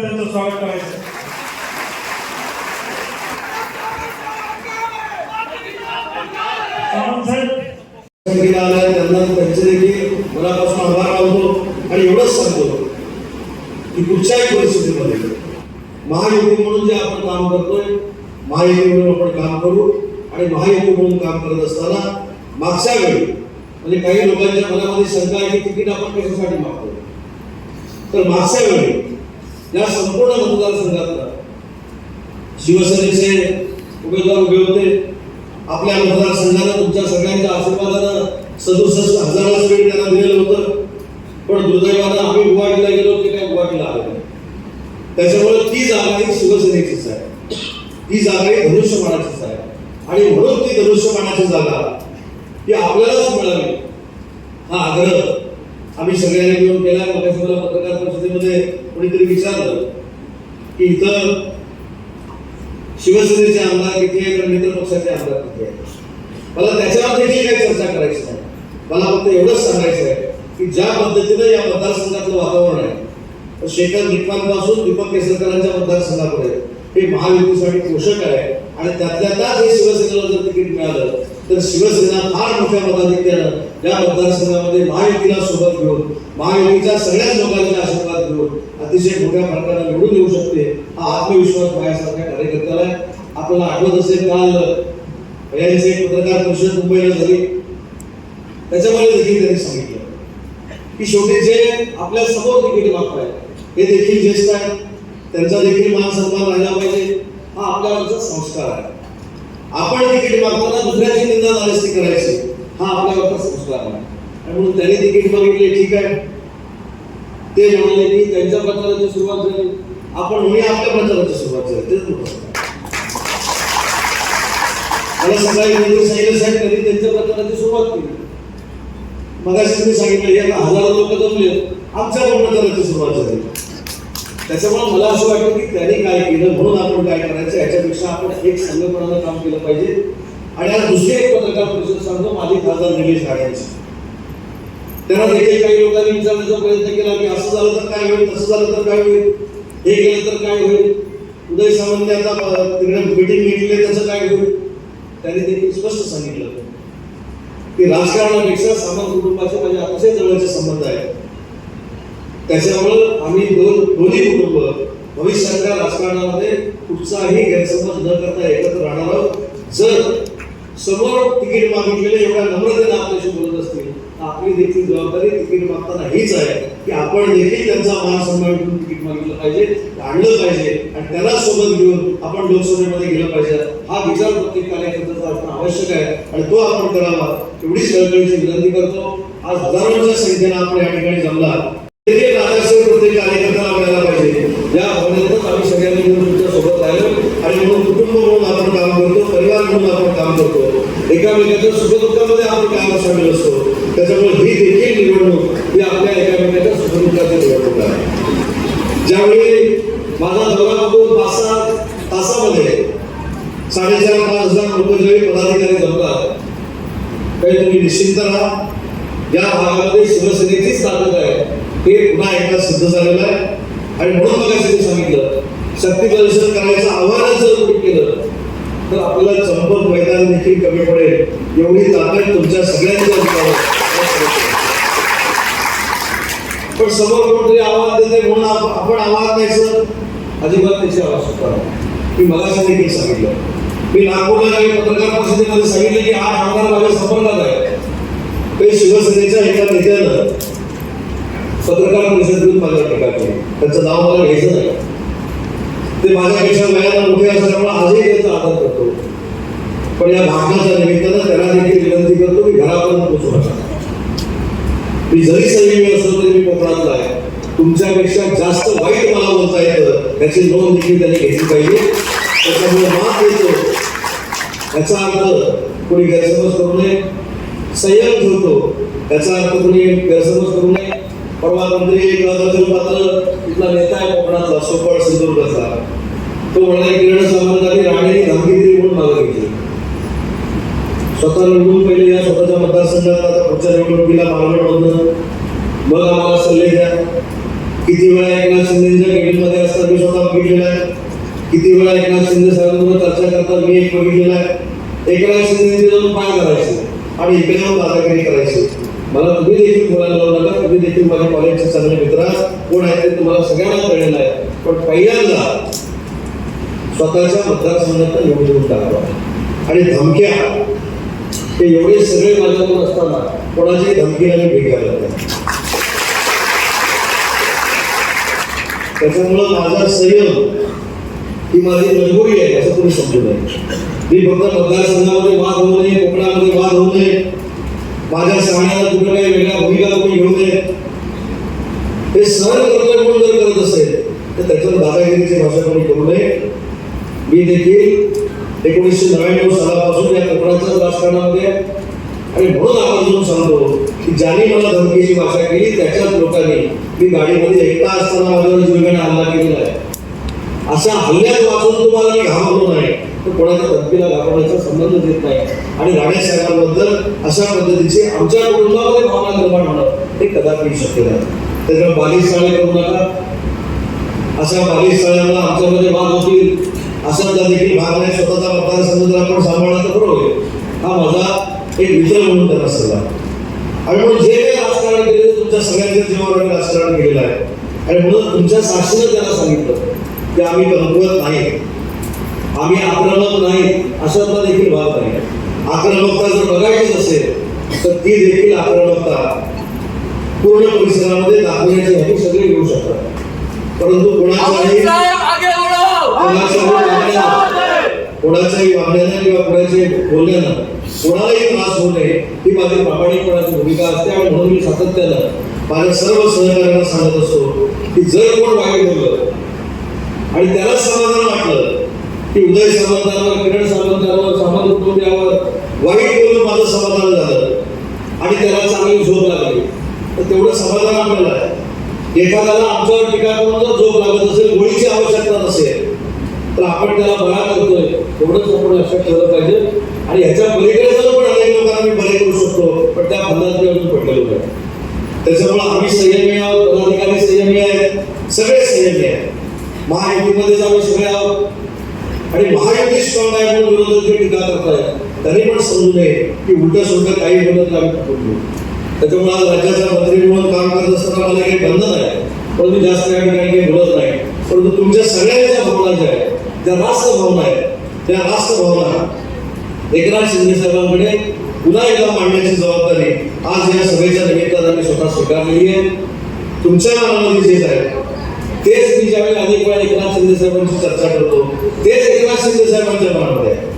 त्यांचं स्वागत करायचं सावंत साहेब आलाय त्यांना त्यांचे देखील मनापासून आभार मानतो आणि एवढंच सांगतो की कुठच्याही परिस्थितीमध्ये महायुती म्हणून जे आपण काम करतोय महायुती म्हणून आपण काम करू आणि महायुती म्हणून काम करत असताना मागच्या वेळी म्हणजे काही लोकांच्या मनामध्ये शंका आहे की तिकीट आपण कशासाठी मागतो? तर मागच्या वेळी या संपूर्ण मतदारसंघातला शिवसेनेचे उमेदवार उभे होते. आपल्या मतदारसंघानं तुमच्या सगळ्यांच्या आशीर्वादानं सदुसष्ट हजाराला वेळ त्यांना दिलेलं होतं. पण दुर्दैवानं आम्ही गुवाहाटीला गेलो ते काय गुवाहाटीला आलो नाही. त्याच्यामुळे ती जागा ही शिवसेनेचीच आहे. ती जागा ही धनुष्यमानाचीच आहे. आणि म्हणून ती धनुष्यमानाची जागा ती आपल्यालाच मिळावी हा आग्रह आम्ही सगळ्यांनी मिळून केला. मग मला पत्रकार मध्ये कोणीतरी विचारलं की इथं शिवसेनेचे आमदार किती आहेत आणि मित्र पक्षाचे आमदार किती आहेत? मला त्याच्यावर देखील काही चर्चा करायची नाही मला फक्त एवढंच सांगायचं आहे की ज्या पद्धतीनं या मतदारसंघातलं वातावरण आहे तर शेखर निकमांपासून दीपक केसरकरांच्या मतदारसंघापर्यंत हे महायुतीसाठी पोषक आहे आणि त्यातल्या त्यात हे शिवसेनेला जर तिकीट मिळालं तर शिवसेना फार मोठ्या मताधिक्यानं या मतदारसंघामध्ये महायुतीला सोबत घेऊन महायुतीच्या सगळ्याच लोकांच्या आशीर्वाद घेऊन अतिशय मोठ्या प्रकारे निवडून येऊ शकते. हा आत्मविश्वास माझ्यासारख्या कार्यकर्त्याला आहे आपल्याला आठवत असेल काल यांची एक पत्रकार परिषद मुंबईला झाली. त्याच्यामध्ये देखील त्यांनी सांगितलं की शेवटी जे आपल्यासमोर तिकीट मागतायत हे देखील ज्येष्ठ आहेत. त्यांचा देखील मान सन्मान राहिला पाहिजे. हा आपल्यावरचा संस्कार आहे. आपण तिकीट मागताना दुसऱ्याची निंदा नाराजगी करायची. हा आपल्यावरचा संस्कार आहे. आणि म्हणून त्यांनी तिकीट मागितले ठीक आहे. ते म्हणाले की त्यांच्या प्रचाराची सुरुवात झाली. आपण मी आपल्या प्रचाराची सुरुवात झाली. तेच मोठं मला सकाळी मंत्री सांगितलं साहेब त्यांनी त्यांच्या प्रचाराची सुरुवात केली? मगाशी तुम्ही सांगितलं यांना हजारो लोक जमले. आमच्या पण प्रचाराची सुरुवात झाली. त्याच्यामुळे मला असं वाटतं की त्यांनी काय केलं म्हणून आपण काय करायचं याच्यापेक्षा आपण एक संघटनानं काम केलं पाहिजे. आणि आज दुसरी एक पत्रकार परिषद सांगतो माझी खासदार निलेश राणांची त्यांना देखील काही लोकांनी विचारण्याचा प्रयत्न केला की असं झालं तर काय होईल तसं झालं तर काय होईल हे केलं तर काय होईल? उदय सामंत आता तिकडे मिटिंग घेतली त्याचं काय होईल? त्यांनी देखील स्पष्ट सांगितलं की राजकारणापेक्षा सामंत कुटुंबाचे म्हणजे माझे अतिशय जवळचे संबंध आहेत. त्याच्यामुळं आम्ही दोन दोन्ही कुटुंब भविष्यातल्या राजकारणामध्ये कुठचाही गैरसमज न करता एकत्र राहणार आहोत. जर समोर तिकीट मागितलेले एवढ्या नम्रतेनं आपल्याशी बोलत असतील तर आपली देखील जबाबदारी तिकीट मागताना हीच आहे की आपण देखील त्यांचा मान सन्मान करून तिकीट मागितलं पाहिजे आणलं पाहिजे आणि त्याला सोबत घेऊन आपण लोकसभेमध्ये गेलं पाहिजे. हा विचार प्रत्येक कार्यकर्त्याचा असणं आवश्यक आहे आणि तो आपण करावा. एवढीच कळकळीची विनंती करतो. आज हजारोच्या संख्येनं आपण या ठिकाणी जमला. प्रत्येक कार्यकर्त्याला मिळाला पाहिजे. या भावनेतच आम्ही सगळ्यांनी आणि म्हणून कुटुंब म्हणून आपण काम करतो परिवार म्हणून आपण काम करतो. एकामेकाच्या सुखदुःखामध्ये आपण काम सामील असतो? त्याच्यामुळे ही देखील निवडणूक ही आपल्या एकामेकाच्या सुखदुःखाची निवडणूक आहे. ज्यावेळी माझा दौरा बघून पाच सहा तासामध्ये साडेचार पाच हजार लोक पदाधिकारी जमतात. काही तुम्ही निश्चिंत राहा. या भागामध्ये शिवसेनेचीच ताकद आहे. हे पुन्हा एकदा सिद्ध झालेलं आहे. आणि म्हणून मला सांगितलं शक्ती प्रदर्शन करायचं आव्हान जर कोणी केलं तर आपल्याला चंपक मैदान देखील कमी पडेल. एवढी ताकद तुमच्या सगळ्यांच्या पण समोर कोणतरी आव्हान देते म्हणून आपण आव्हान द्यायचं अजिबात त्याची आवश्यकता नाही. मी मला देखील सांगितलं. मी नागपूरला काही पत्रकार परिषदेमध्ये सांगितलं की आठ आमदार माझ्या संपर्कात आहे. काही शिवसेनेच्या एका नेत्यानं पत्रकार परिषदेतून माझ्या टीका केली. त्यांचं नाव मला घ्यायचं नाही. ते माझ्यापेक्षा वयाला मोठे असल्यामुळे आजही त्याचा आदर करतो. पण या भाषणाच्या निमित्तानं त्यांना देखील विनंती करतो की घरापर्यंत पोचू नका. मी जरी संयमी असलो तरी मी कोकणातला आहे. तुमच्यापेक्षा जास्त वाईट मला बोलता येतं त्याची नोंद देखील त्यांनी घेतली पाहिजे. त्याच्यामुळे माफ देतो. याचा अर्थ कोणी गैरसमज करू नये. संयम ठेवतो. याचा अर्थ कोणी गैरसमज करू नये. परवा मंत्री एक अर्जुन पात्र तिथला नेता आहे कोकणातला सोपळ सिंधुदुर्गचा तो म्हणाला किरण सावंतांनी राणेने धमकी दिली म्हणून मागे घेतली स्वतः निवडून पहिले या स्वतःच्या मतदारसंघात आता पुढच्या निवडणुकीला मालवणमधनं मग आम्हाला सल्ले द्या. किती वेळा एकनाथ शिंदेच्या केबिनमध्ये असताना मी स्वतः बघितलेला आहे. किती वेळा एकनाथ शिंदे साहेबांबरोबर चर्चा करताना मी एक बघितलेला आहे. एकनाथ शिंदेचे जाऊन पाय करायचे आणि इकडे येऊन दादागिरी करायची. मला तुम्ही देखील बोलायला लावू नका. तुम्ही देखील माझ्या कॉलेजचे चांगले मित्र कोण आहेत ते तुम्हाला सगळ्यांना कळलेलं आहे. पण पहिल्यांदा स्वतःच्या मतदारसंघात निवडणूक टाकावा आणि धमक्या ते एवढे सगळे माझ्याकडून असताना कोणाची धमकी आणि भेट घ्यायला त्याच्यामुळं माझा संयम ही माझी मजबुरी आहे असं तुम्ही समजू नये. मी फक्त मतदारसंघामध्ये वाद होऊ नये कोकणामध्ये वाद होऊ नये. माझ्या सांगण्याला कुठं काही वेगळ्या भूमिका कोणी घेऊ नये. हे सहन करतोय म्हणून जर करत असेल तर त्याच्यावर दादागिरीची भाषा कोणी करू नये. मी देखील एकोणीसशे नव्याण्णव सालापासून या कोकणाच्याच राजकारणामध्ये आहे. आणि म्हणून आवर्जून सांगतो की ज्यांनी मला धमकीची भाषा केली त्याच्याच लोकांनी मी गाडीमध्ये एकटा असताना माझ्यावर जीवघेणा हल्ला केलेला आहे. अशा हल्ल्यात वाचून तुम्हाला मी घाबरलो नाही. कोणाच्या धमकीला घाबरण्याचा संबंध देत नाही. आणि राणे साहेबांबद्दल अशा पद्धतीची आमच्या कुटुंबामध्ये भावना निर्माण होणं हे कदापि शक्य नाही. त्याच्यामुळे बालिश शाळे करू नका. अशा बालिश शाळांना आमच्यामध्ये भाग होतील. अशातला देखील भाग नाही स्वतःचा मतदारसंघ जर आपण सांभाळला तर बरोबर होईल. हा माझा एक विचार म्हणून त्यांना सल्ला. आणि म्हणून जे काही राजकारण केले तुमच्या सगळ्यांच्या जीवावर राजकारण केलेलं आहे. आणि म्हणून तुमच्या साक्षीनं त्यांना सांगितलं की आम्ही कमकुवत नाही. आम्ही आक्रमक नाही अशातला देखील भाग नाही आक्रमकता जर बघायचीच असेल तर ती देखील आक्रमकता पूर्ण परिसरामध्ये दाखवण्याची हमी सगळे घेऊ शकतात परंतु बढ़ो कोणाच्याही वागण्यानं किंवा कोणाच्याही बोलण्यानं कोणालाही त्रास होऊ नये ही माझी प्रामाणिकपणाची भूमिका असते आणि म्हणून मी सातत्यानं माझ्या सर्व सहकार्यांना सांगत असतो की जर कोण वाईट बोललं आणि त्याला समाधान वाटलं की उदय सामंतांवर किरण सामंतांवर सामंत कुटुंबियावर वाईट बोलून माझं समाधान झालं. आणि त्याला चांगली झोप लागली. तर तेवढं समाधान आपल्याला आहे. एखाद्याला आमच्यावर टीका करून जर झोप लागत असेल गोळीची आवश्यकता नसेल तर आपण त्याला बरा करतोय. एवढंच आपण लक्षात ठेवलं पाहिजे. आणि ह्याच्या पलीकडे जर पण अनेक लोकांना मी बरे करू शकतो पण त्या फंदात मी अजून पडलेलो नाही त्याच्यामुळे आम्ही संयमी आहोत पदाधिकारी संयमी आहेत सगळे संयमी आहेत. महायुतीमध्येच आम्ही सगळे आहोत आणि महायुती स्ट्रॉंग आहे म्हणून विरोधक जे टीका करतायत त्यांनी पण समजू नये की उलट सुलट काही बोलत आम्ही पकडलो त्याच्यामुळे आज राज्याचा मंत्री म्हणून काम करत असताना मला काही बंधन आहे. परंतु जास्त या ठिकाणी काही बोलत नाही. परंतु तुमच्या सगळ्यांच्या भावना ज्या आहेत त्या राष्ट्र भावना आहेत त्या राष्ट्र भावना एकनाथ शिंदे साहेबांकडे पुन्हा एकदा मांडण्याची जबाबदारी आज या सभेच्या निमित्तानं आम्ही स्वतः स्वीकारलेली आहे. तुमच्या मनामध्ये जे आहे तेच मी ज्यावेळी अनेक वेळा एकनाथ शिंदे साहेबांची चर्चा करतो तेच एकनाथ शिंदे साहेबांच्या मनामध्ये आहे.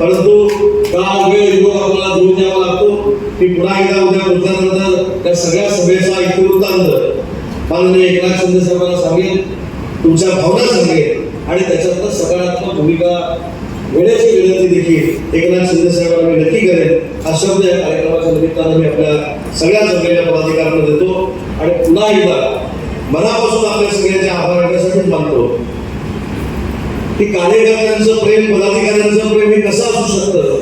परंतु काल वेळ योग आपल्याला धुवून द्यावा लागतो. की पुन्हा एकदा उद्या बोलल्यानंतर त्या सगळ्या सभेचा एक वृत्तांत माननीय एकनाथ शिंदे साहेबांना सांगेन. तुमच्या भावना सांगेन. आणि त्याच्यातनं सकारात्मक भूमिका घेण्याची विनंती देखील एकनाथ शिंदे साहेबांना मी नक्की करेन. हा शब्द या कार्यक्रमाच्या निमित्तानं मी आपल्या सगळ्या जमलेल्या पदाधिकाऱ्यांना देतो. आणि पुन्हा एकदा मनापासून आपल्या सगळ्यांचे आभार करण्यासाठीच मानतो. की कार्यकर्त्यांचं प्रेम पदाधिकाऱ्यांचं प्रेम हे कसं असू शकतं?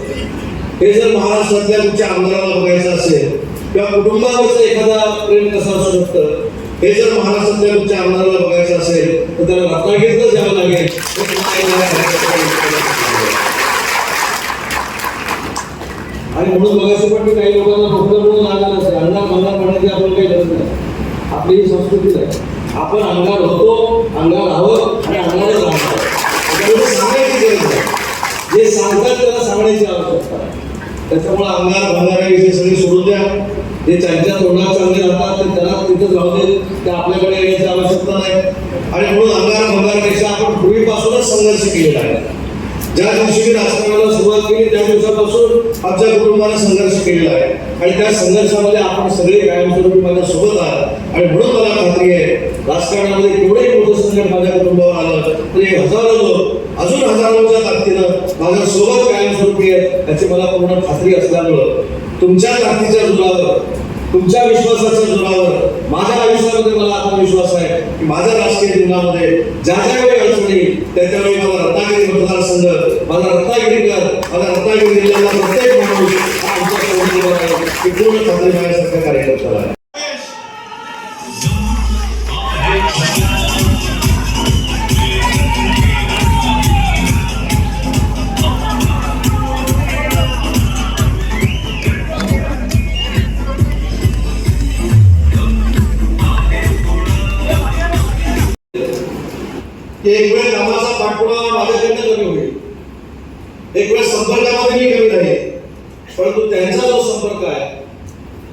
हे जर महाराष्ट्रातल्या तुमच्या आमदाराला बघायचं असेल किंवा कुटुंबावरचं एखादा प्रेम कसं असू शकतं? हे जर महाराष्ट्रातल्या तुमच्या आमदाराला बघायचं असेल तर त्याला रत्नागिरीतच जावं लागेल. आणि म्हणून बघायचं पण मी काही लोकांना फक्त म्हणून अंगार असेल अण्णा मला म्हणण्याची आपण काही गरज नाही. आपली ही संस्कृती आहे आपण अंगार होतो अंगार आहोत आणि अंगारच राहतो सांगायची गरज आहे जे सांगतात त्याला सांगण्याची आवश्यकता आहे त्याच्यामुळे अंगार भंगाराविषयी सगळी सोडून द्या. जे त्यांच्या तोंडात चांगले राहतात ते त्याला तिथंच राहू दे ते आपल्याकडे येण्याची आवश्यकता नाही. आणि म्हणून अंगार भंगारापेक्षा आपण पूर्वीपासूनच संघर्ष केलेला आहे. ज्या दिवशी मी राजकारणाला सुरुवात केली त्या दिवसापासून आमच्या कुटुंबाने संघर्ष केलेला आहे. आणि त्या संघर्षामध्ये आपण सगळे कायमस्वरूपी माझ्या सोबत आहात. आणि म्हणून मला खात्री आहे राजकारणामध्ये केवढंही मोठं संकट माझ्या कुटुंबावर आलं तरी म्हणजे हजारो लोक अजून हजारोच्या ताकदीनं माझ्या सोबत कायमस्वरूपी आहेत याची मला पूर्ण खात्री असल्यामुळं. तुमच्या ताकदीच्या जोरावर तुमच्या विश्वासाच्या जोरावर माझ्या आयुष्यामध्ये मला आता विश्वास आहे की माझ्या राजकीय जीवनामध्ये ज्या ज्या वेळी अडचणी त्या त्यावेळी मला रत्नागिरी मतदारसंघ माझा रत्नागिरीकर माझा रत्नागिरी जिल्ह्यातला प्रत्येक माणूस हा आमच्या पूर्ण खात्री माझ्यासारख्या कार्यकर्ता आहे. की एक वेळ कामाचा पाठपुरावा माझ्याकडनं कमी होईल. एक वेळ संपर्कामध्ये मी कमी राहील. परंतु त्यांचा जो संपर्क आहे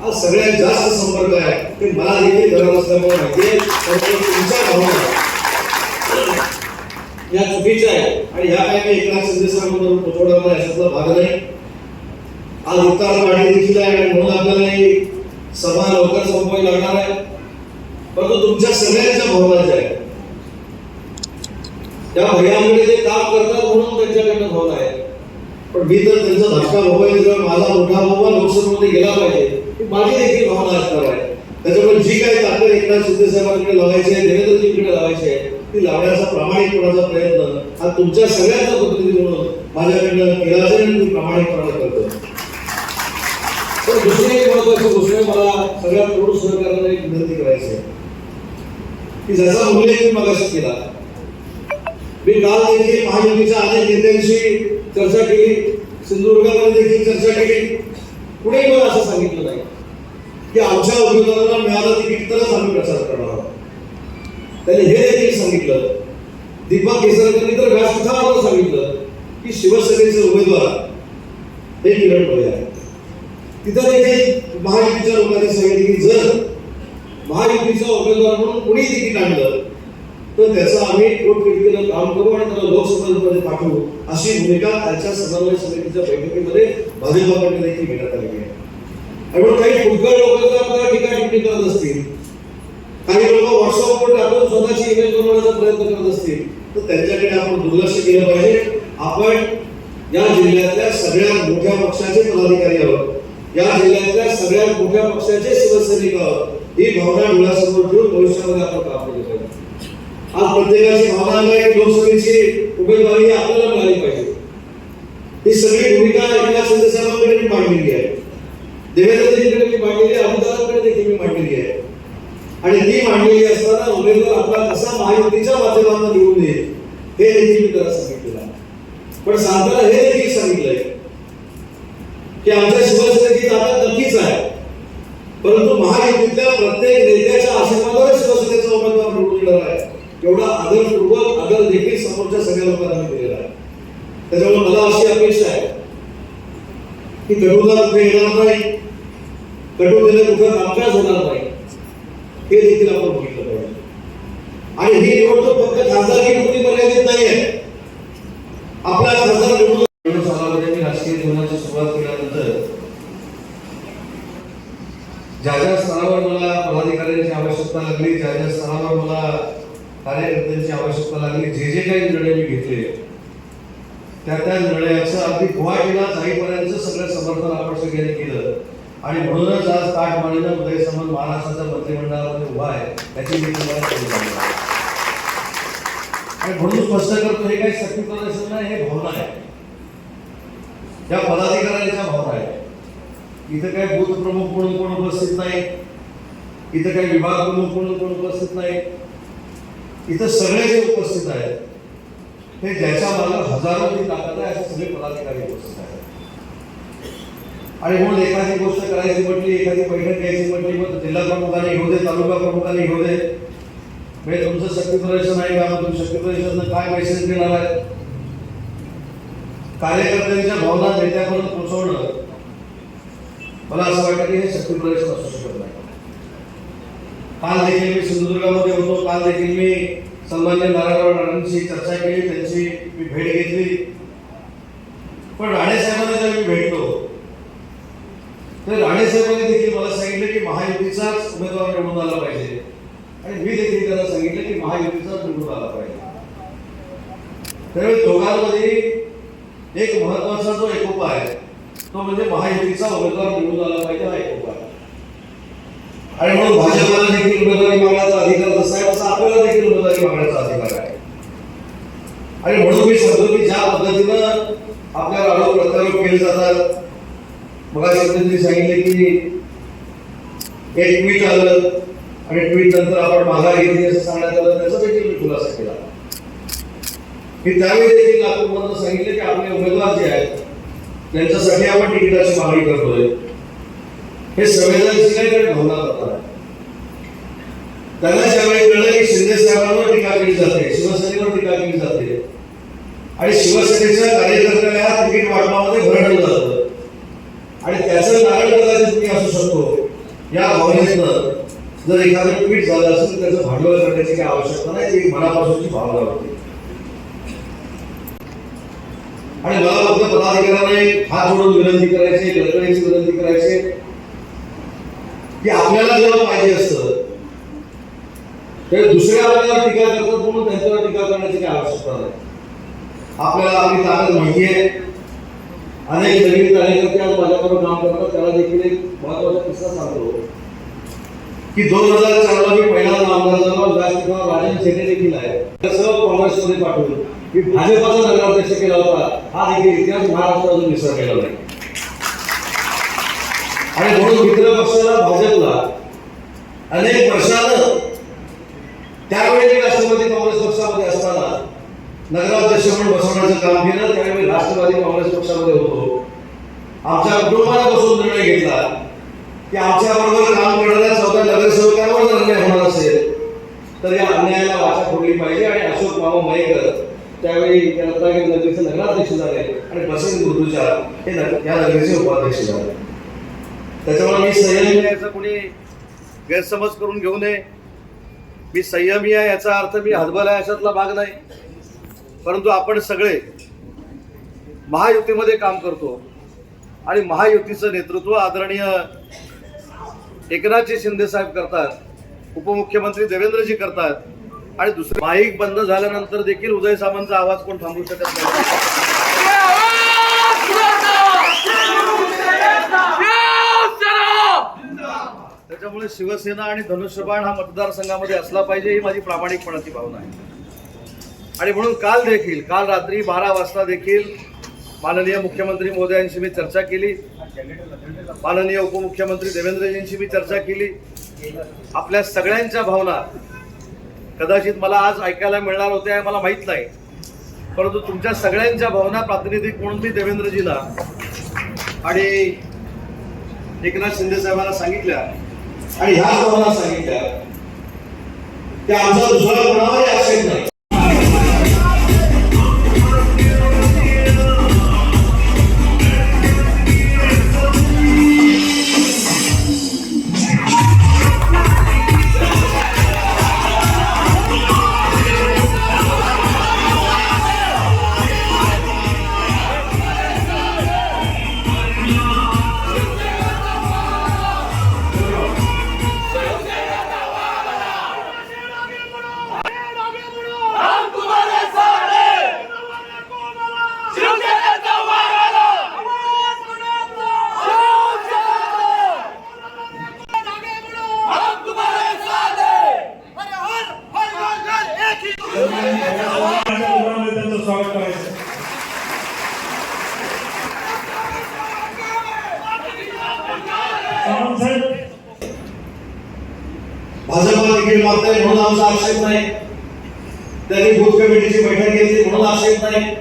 हा सगळ्यात जास्त संपर्क आहे. ते मला देखील गरज असल्यामुळे माहिती आहे. तुमच्या भावना या चुकीच्या आहे. आणि ह्या काही मी एकनाथ शिंदे साहेबांबरोबर पोचवण्याचा याच्यातला भाग नाही. आज उत्तर पाणी देखील आहे आणि म्हणून आपल्याला ही सभा लवकर संपवावी लागणार आहे. परंतु तुमच्या सगळ्यांच्या भावना ज्या आहेत त्या भैयामध्ये ते काम करतात म्हणून त्यांच्याकडनं भावना आहे. पण मी तर त्यांचा धाकटा भाऊ आहे माझा मोठा भाऊ लोकसभेमध्ये गेला पाहिजे. माझी देखील भावना असणार आहे. त्याच्यामुळे जी काही ताकद एकनाथ शिंदे साहेबांकडे लावायची आहे देवेंद्रजींकडे लावायची आहे ती लावण्याचा प्रामाणिकपणाचा प्रयत्न हा तुमच्या सगळ्यांचा प्रतिनिधी म्हणून माझ्याकडनं केला जाईल मी प्रामाणिकपणा करतो तर दुसरी एक महत्वाची गोष्ट मला सगळ्या तरुण सहकार्यांना एक विनंती करायची आहे. की ज्याचा उल्लेख मी मगाशी केला मी काल देखील महायुतीच्या अनेक नेत्यांशी चर्चा केली. सिंधुदुर्गामध्ये देखील चर्चा केली. कुणी मला असं सांगितलं नाही की आमच्या उमेदवाराला मिळालं तिकीट तरच आम्ही प्रचार करणार आहोत. त्याने हे देखील सांगितलं. दीपक केसरकरांनी तर व्यासपीठावर सांगितलं की शिवसेनेचे उमेदवार हे किरण डोळे आहेत. तिथं देखील महायुतीच्या लोकांनी सांगितलं की जर महायुतीचा उमेदवार म्हणून कुणी तिकीट आणलं तर त्याचं आम्ही पोटतिडकीनं काम करू आणि त्याला लोकसभेमध्ये पाठवू अशी भूमिका आजच्या समन्वय समितीच्या बैठकीमध्ये भाजपाकडे देखील घेण्यात आलेली आहे. आणि काही फुटकर लोक जर आपल्याला ठिकाण टिप्पणी करत असतील काही लोक व्हॉट्सअपवर टाकून स्वतःची इमेज बनवण्याचा प्रयत्न करत असतील तर त्यांच्याकडे आपण दुर्लक्ष केलं पाहिजे. आपण या जिल्ह्यातल्या सगळ्यात मोठ्या पक्षाचे पदाधिकारी आहोत. या जिल्ह्यातल्या सगळ्यात मोठ्या पक्षाचे शिवसैनिक आहोत. ही भावना डोळ्यासमोर ठेवून भविष्यामध्ये आपण काम केलं पाहिजे. आज प्रत्येकाची भावना आहे की लोकसभेची उमेदवारी ही आपल्याला मिळाली पाहिजे. ही सगळी भूमिका एका शिंदे मी मांडलेली आहे. देवेंद्रजींकडे मी मांडलेली आहे. अमिताभकडे देखील मी मांडलेली आहे. आणि ती मांडलेली असताना उमेदवार आपला कसा महायुतीच्या माध्यमातून निवडून येईल हे देखील मी त्याला सांगितलेलं आहे. पण सांगताना हे देखील सांगितलंय की आमच्या शिवसेनेची ताकद नक्कीच आहे. परंतु महायुतीतल्या प्रत्येक नेत्याच्या आशीर्वादावर शिवसेनेचा उमेदवार निवडून येणार आहे. एवढा आदरपूर्वक आदर देखील समोरच्या सगळ्या लोकांना दिलेला आहे. त्याच्यामुळे मला अशी अपेक्षा आहे की कटुता कुठे येणार नाही कटुतेने कुठं कामकाज होणार नाही हे देखील आपण बघितलं पाहिजे. आणि ही निवडणूक फक्त खासदारकी पुरती मर्यादित नाही आहे. आपला खासदार निवडणूक सालामध्ये मी राजकीय जीवनाची सुरुवात केल्यानंतर ज्या ज्या स्तरावर मला पदाधिकाऱ्यांची आवश्यकता लागली ज्या ज्या स्तरावर मला कार्यकर्त्यांची आवश्यकता लागली. जे जे काही निर्णय मी घेतले त्या त्या निर्णयाचं अगदी गुवाहाटीला जाईपर्यंत सगळं समर्थन आपण सगळ्यांनी केलं. आणि म्हणूनच आज ताटमानेनं उदय समज महाराष्ट्राच्या मंत्रिमंडळामध्ये उभा आहे त्याची मी तुम्हाला आणि म्हणून स्पष्ट करतो हे काही शक्ती प्रदर्शन नाही हे भावना आहे. या पदाधिकाऱ्यांच्या भावना आहे इथं काही बूथ प्रमुख म्हणून कोण उपस्थित नाही. इथं काही विभाग प्रमुख म्हणून कोण उपस्थित नाही. इथं सगळे जे उपस्थित आहेत हे ज्याच्या मागे हजारोची ताकद आहे असे सगळे पदाधिकारी उपस्थित आहेत. आणि म्हणून एखादी गोष्ट करायची म्हटली एखादी बैठक घ्यायची म्हटली मग जिल्हा प्रमुखाने घेऊ दे तालुका प्रमुखाने घेऊ दे. म्हणजे तुमचं शक्ती प्रदर्शन आहे का? मग तुम्ही शक्ती प्रदर्शन काय मेसेज देणार आहे कार्यकर्त्यांच्या भावना नेत्यापर्यंत पोहोचवणं मला असं वाटतं की हे शक्ती प्रदर्शन असू शकत नाही. काल देखील मी सिंधुदुर्गामध्ये होतो. काल देखील मी सन्मान्य नारायणराव राणांची चर्चा केली. त्यांची मी भेट घेतली. पण राणे साहेबांना जेव्हा मी भेटलो तर राणे साहेबांनी देखील मला सांगितलं की महायुतीचाच उमेदवार निवडून आला पाहिजे. आणि मी देखील त्यांना सांगितलं की महायुतीचाच निवडून आला पाहिजे. त्यावेळी दोघांमध्ये एक महत्त्वाचा जो एकोपा आहे तो म्हणजे महायुतीचा उमेदवार निवडून आला पाहिजे हा एकोपा आहे. आणि म्हणून भाजपला देखील उमेदवारी मागण्याचा अधिकार जसा आहे तसा आपल्याला देखील उमेदवारी मागण्याचा अधिकार आहे. आणि म्हणून मी सांगतो की ज्या पद्धतीनं आपल्याला आरोप प्रत्यारोप केले जातात मग त्यांनी सांगितले की एक ट्विट आलं आणि ट्विट नंतर आपण माघार घेतली असं सांगण्यात आलं त्याचा देखील मी खुलासा केला. की त्यावेळी देखील नागपूरमधून सांगितले की आपले उमेदवार जे आहेत त्यांच्यासाठी आपण तिकिटाची मागणी करतोय. हे संवेदनशील भावना करतात त्यांना ज्यावेळी कळलं की शिंदे साहेबांवर टीका केली जाते शिवसेनेवर टीका केली जाते आणि शिवसेनेच्या कार्यकर्त्याला तिकीट वाटपामध्ये भरडलं जातं. आणि त्याचं कारण कदाचित मी असू शकतो. या भावनेतनं जर एखादं ट्विट झालं असेल तर त्याचं भांडवल करण्याची काही आवश्यकता नाही ती मनापासूनची भावना होती. आणि मला फक्त पदाधिकाऱ्यांना हात जोडून विनंती करायची लढण्याची विनंती करायची की आपल्याला जेव्हा पाहिजे असतं तर दुसऱ्या आपल्याला टीका करतात म्हणून त्यांच्यावर टीका करण्याची काय आवश्यकता नाही. आपल्याला आपली ताकद माहिती आहे. अनेक नवीन कार्यकर्ते आज माझ्याबरोबर काम करतात. त्याला देखील एक महत्त्वाचा किस्सा सांगतो. की दोन हजार चारला मी पहिल्यांदा आमदार झालो. व्यासपीठावर राजन शेटे देखील आहे. सर्व काँग्रेसमध्ये पाठवून की भाजपाचा नगराध्यक्ष केला होता. हा देखील इतिहास महाराष्ट्र अजून विसरलेला नाही. आणि म्हणून मित्र पक्षाला भाजपला अनेक वर्षानं त्यावेळी राष्ट्रवादी काँग्रेस पक्षामध्ये असताना नगराध्यक्ष म्हणून बसवण्याचं काम केलं त्यावेळी राष्ट्रवादी काँग्रेस पक्षामध्ये होतो. आमच्या कुटुंबाने बसून निर्णय घेतला की आमच्या बरोबर काम करणाऱ्या चौदा नगरसेवकांवर जर अन्याय होणार असेल तर या अन्यायाला वाचा फोडली पाहिजे आणि अशोक मामा मयेकर त्यावेळी त्या रत्नागिरी नगरीचे नगराध्यक्ष झाले आणि बसंत गुरुच्या हे या नगरीचे उपाध्यक्ष झाले. त्याच्यामुळे मी संयमी याचा कोणी गैरसमज करून घेऊ नये. मी संयमी आहे याचा अर्थ मी हतबल आहे अशातला भाग नाही. परंतु आपण सगळे महायुतीमध्ये काम करतो आणि महायुतीचं नेतृत्व आदरणीय एकनाथजी शिंदे साहेब करतात उपमुख्यमंत्री देवेंद्रजी करतात आणि दुसरं माईक बंद झाल्यानंतर देखील उदय सामंतचा आवाज कोण थांबवू शकत नाही? त्याच्यामुळे शिवसेना आणि धनुष्यबाण हा मतदारसंघामध्ये असला पाहिजे ही माझी प्रामाणिकपणाची भावना आहे. आणि म्हणून काल देखील काल रात्री बारा वाजता देखील माननीय मुख्यमंत्री महोदयांशी मी चर्चा केली. माननीय उपमुख्यमंत्री देवेंद्रजींशी मी चर्चा केली. आपल्या सगळ्यांच्या भावना कदाचित मला आज ऐकायला मिळणार होत्या हे मला माहीत नाही. परंतु तुमच्या सगळ्यांच्या भावना प्रातिनिधिक म्हणून मी देवेंद्रजीला आणि एकनाथ शिंदे साहेबांना सांगितल्या. आणि ह्या सर्वांना सांगितल्या की आमचा दुसरा कोणावरही आक्षेप नाही. आमचा आक्षेप नाही. त्यांनी बूथ कमिटीची बैठक घेतली म्हणून आक्षेप नाही.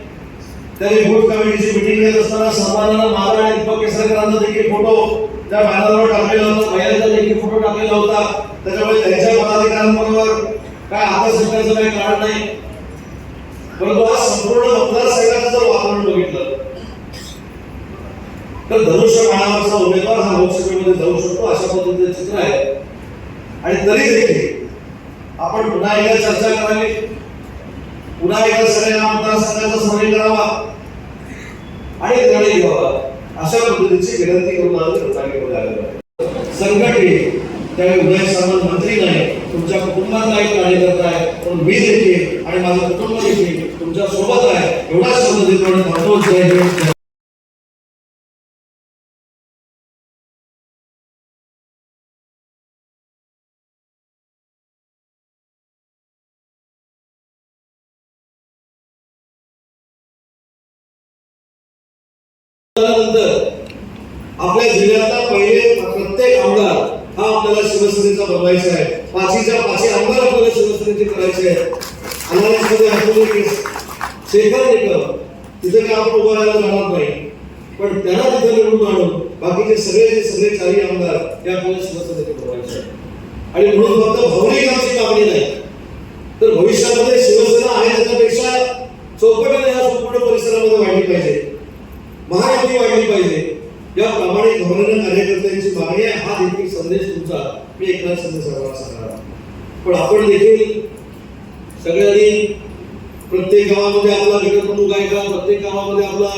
त्यांनी बूथ कमिटीची मिटिंग घेत असताना सन्मानानं माझा आणि दीपक केसरकरांचा देखील फोटो त्या बॅनरवर टाकलेला होता. महिलांचा देखील फोटो टाकलेला होता. त्याच्यामुळे त्यांच्या पदाधिकाऱ्यांबरोबर काय हात सुटण्याचं काही कारण नाही. परंतु आज संपूर्ण मतदारसंघाचं जर वातावरण बघितलं तर धनुष्य बाणावरचा उमेदवार हा लोकसभेमध्ये जाऊ शकतो अशा पद्धतीचं चित्र आहे. आणि तरी देखील आपण पुन्हा एकदा चर्चा करावी. पुन्हा एकदा सगळ्या मतदारसंघाचा सर्वे करावा. आणि निर्णय घ्यावा. अशा पद्धतीची विनंती करून आज रत्नागिरीमध्ये लागलं संकट संघटने त्यावेळी उदय सामंत मंत्री नाही तुमच्या कुटुंबातला एक कार्यकर्ता आहे पण मी देखील आणि माझं कुटुंब देखील तुमच्यासोबत आहे. एवढाच शब्द देतो आणि थांबतो आपल्या जिल्ह्यातला पहिले प्रत्येक आमदार हा आपल्याला शिवसेनेचा बनवायचा आहे. पाचीच्या पाचही आमदार आपल्याला शिवसेनेचे करायचे आहे अनारसमध्ये आपल्याला शेखर निकम तिथे काय आपण उभं राहायला जाणार नाही? पण त्यांना तिथे निवडून आणून बाकीचे सगळे जे सगळे चारही आमदार हे आपल्याला शिवसेनेचे बनवायचे आणि म्हणून फक्त भावनिक आमची मागणी नाही. तर भविष्यामध्ये शिवसेना आहे त्याच्यापेक्षा चौकटीने या संपूर्ण परिसरामध्ये वाढली पाहिजे. महायुती वाढली पाहिजे. या प्रामाणिक धोरण कार्यकर्त्यांची मागणी आहे. हा देखील संदेश तुमचा. मी एकनाथ शिंदे साहेबांना सांगणार पण आपण देखील सगळ्यांनी प्रत्येक गावामध्ये आपला गटप्रमुख आहे का? प्रत्येक गावामध्ये आपला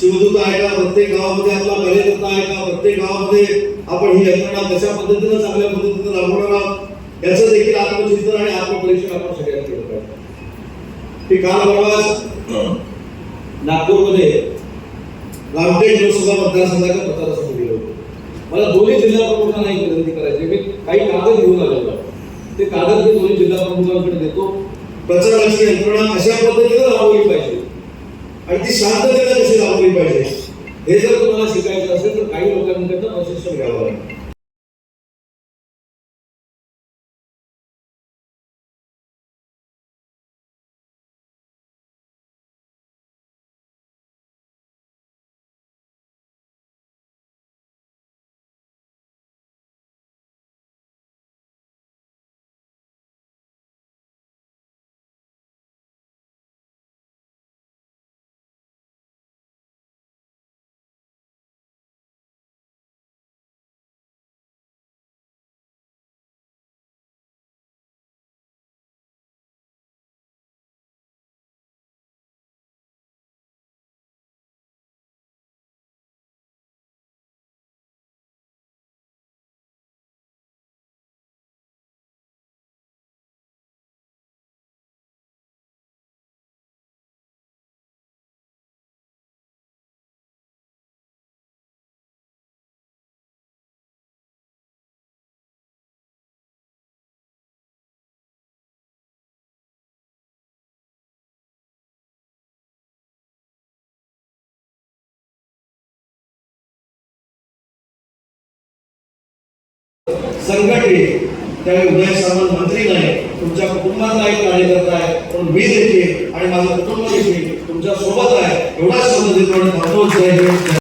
शिवदूत आहे का? प्रत्येक गावामध्ये आपला कार्यकर्ता आहे का? प्रत्येक गावामध्ये आपण ही यंत्रणा कशा पद्धतीनं चांगल्या पद्धतीनं राबवणार आहोत? याचं देखील आत्मचिंतन आणि आत्मपरीक्षण आपण सगळ्यांनी केलं पाहिजे. की काल परवा नागपूरमध्ये रामटेक लोकसभा मतदारसंघाच्या प्रचारासाठी गेलो होतो. मला दोन्ही जिल्हा प्रमुखांना एक विनंती करायची मी काही कागद घेऊन आलेलो आहे. ते कागद मी दोन्ही जिल्हा प्रमुखांकडे देतो. प्रचाराची यंत्रणा अशा पद्धतीने राबवली पाहिजे. आणि ती शांततेने कशी राबवली पाहिजे हे जर तुम्हाला शिकायचं असेल तर काही लोकांकडनं प्रशिक्षण घ्यावं लागेल. संघटित त्यावेळी उदय सावंत मंत्री नाही तुमच्या कुटुंबातला एक कार्यकर्ता आहे पण मी देखील आणि माझं कुटुंब देखील तुमच्यासोबत आहे. एवढाच शब्द देतो आणि